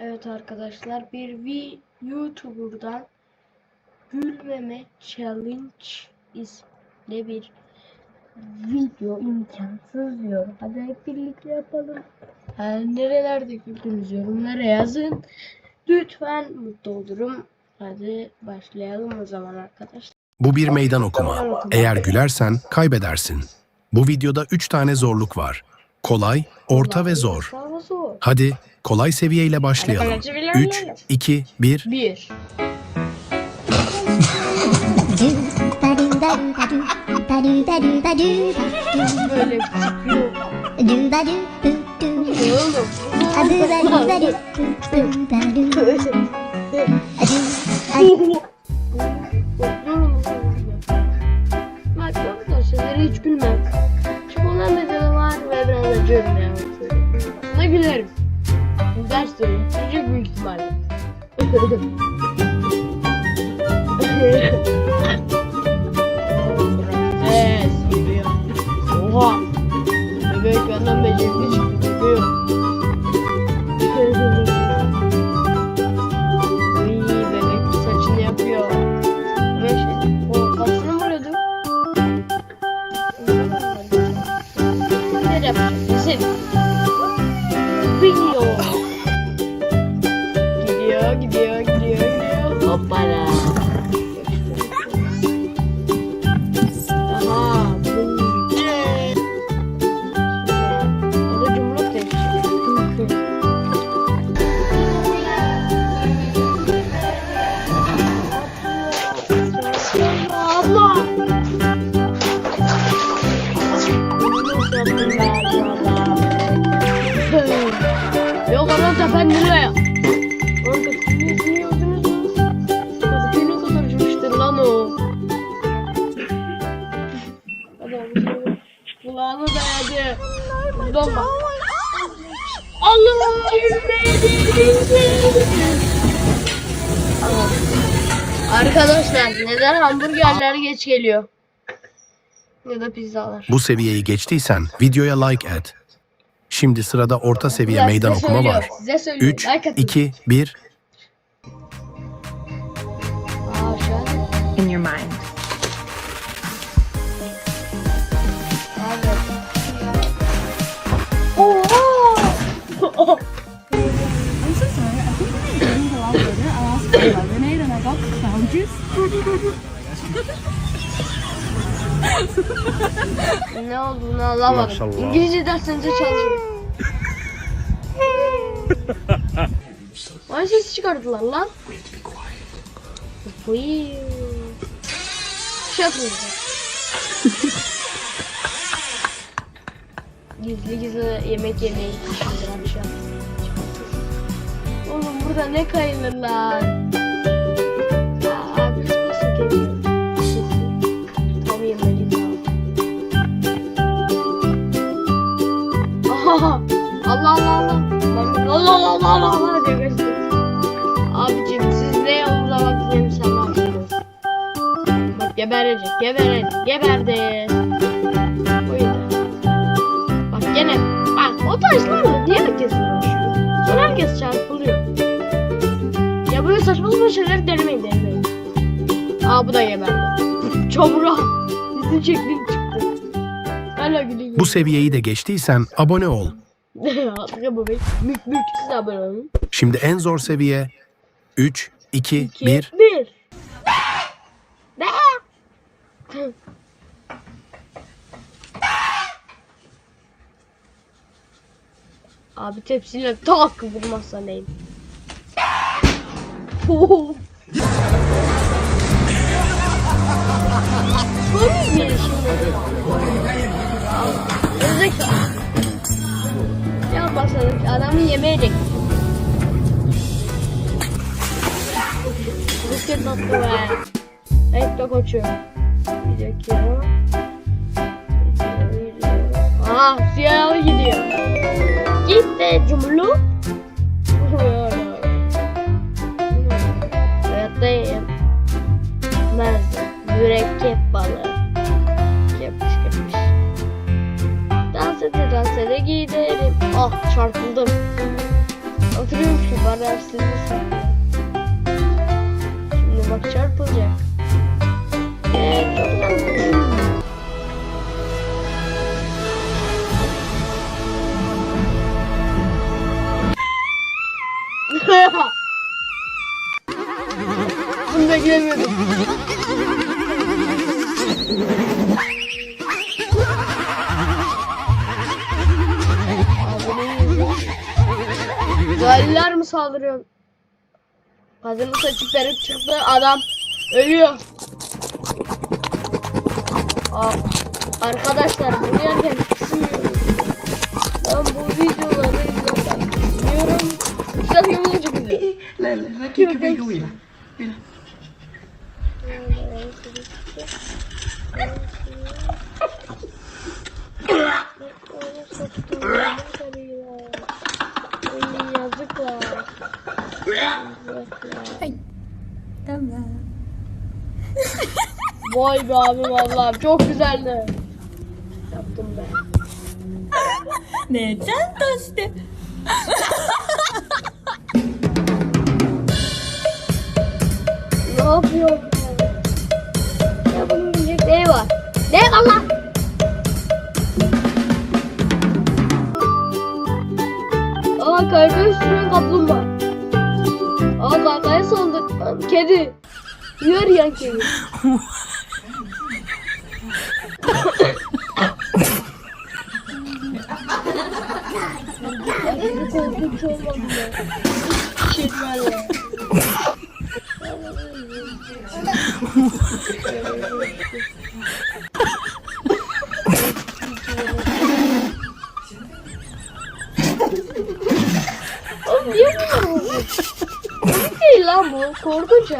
Evet arkadaşlar bir vi YouTuber'dan gülmeme challenge isimli bir video imkansız diyor. Hadi hep birlikte yapalım. Her nerelerde güldünüz yorumlara yazın. Lütfen mutlu olurum. Hadi başlayalım o zaman arkadaşlar. Bu bir meydan okuma. Eğer gülersen kaybedersin. Bu videoda 3 tane zorluk var. Kolay, orta ve zor. Hadi kolay seviyeyle başlayalım. Hadi kolay 3, seviyeyle. 2, 1. Bir. Böyle çıkıyor. Bak arkadaşlar hiç gülmem. Çünkü onlar var ve biraz acıyorum yani. Ne gülerim. Ders söyleyeyim. Çocuk büyük ihtimalle. 아빠랑. 아하 문제 이거 좀 이렇게 엄마! 몇 걸음 잡았는데요? Arkadaşlar neden hamburgerler geç geliyor? Ya da pizzalar. Bu seviyeyi geçtiysen videoya like et. Şimdi sırada orta seviye Size meydan okuma söylüyor, var. Size söylüyor. 3, Like atın. 2, 1. Aa, şu an- in your mind. Ne olduğunu anlamadım. Maşallah. İngilizce derslerinize çalışın. Bana ses çıkardılar lan. Uy. Şey yapıyorlar. gizli gizli yemek yemeyi düşündüren bir şey. Oğlum burada ne kayılır lan? Geberecek, geberecek, geberdi. Oydu. Bak gene, bak o taşlarla niye herkes uğraşıyor? Sonra herkes çarpılıyor. Ya böyle saçma sapan şeyler denemeyin, denemeyin. Aa bu da geberdi. Çamura. Bizim şeklim çıktı. Hala gülüyor. Bu seviyeyi de geçtiysen abone ol. Atlıca bebek. Mük mük size abone. Şimdi en zor seviye 3, 2, 2 1. 1. Abi tepsiyle tak vurmazsa neyim? Böyle bir şimdi. Özek. Ya başladık adamı yemeyecek. Bu tatlı be. Evet de koçum. Bir dakika. Gidiyor, gidiyor. Gidiyor. Gitti cumlu. Hayattayım. Nerede? Mürekkep balığı. Yapış yapış. Dans ede dans ede giderim. Ah çarpıldım. Oturuyormuş ki bana Şerefsiz Şimdi bak çarpılacak. Bunu yiyorsun? Galiler mi saldırıyor? Kadının saçı peruk çıktı adam ölüyor. Aa, arkadaşlar bunu yerken kısmıyorum. Ben bu videoları izlerken kısmıyorum. Güzel yolunu çıkıyor. Lelle, vad tycker vi går illa? Vay be abim Allah'ım çok güzeldi. Yaptım ben. Ne çantası? Ne yapıyor? Ne var lan? Aa kaykayı sürüyor kaplumbağa. Aa kaykaya saldır. Aa, Kedi. Yiyor ya kedi. Korkunç olmadı. Bu. Korkunç.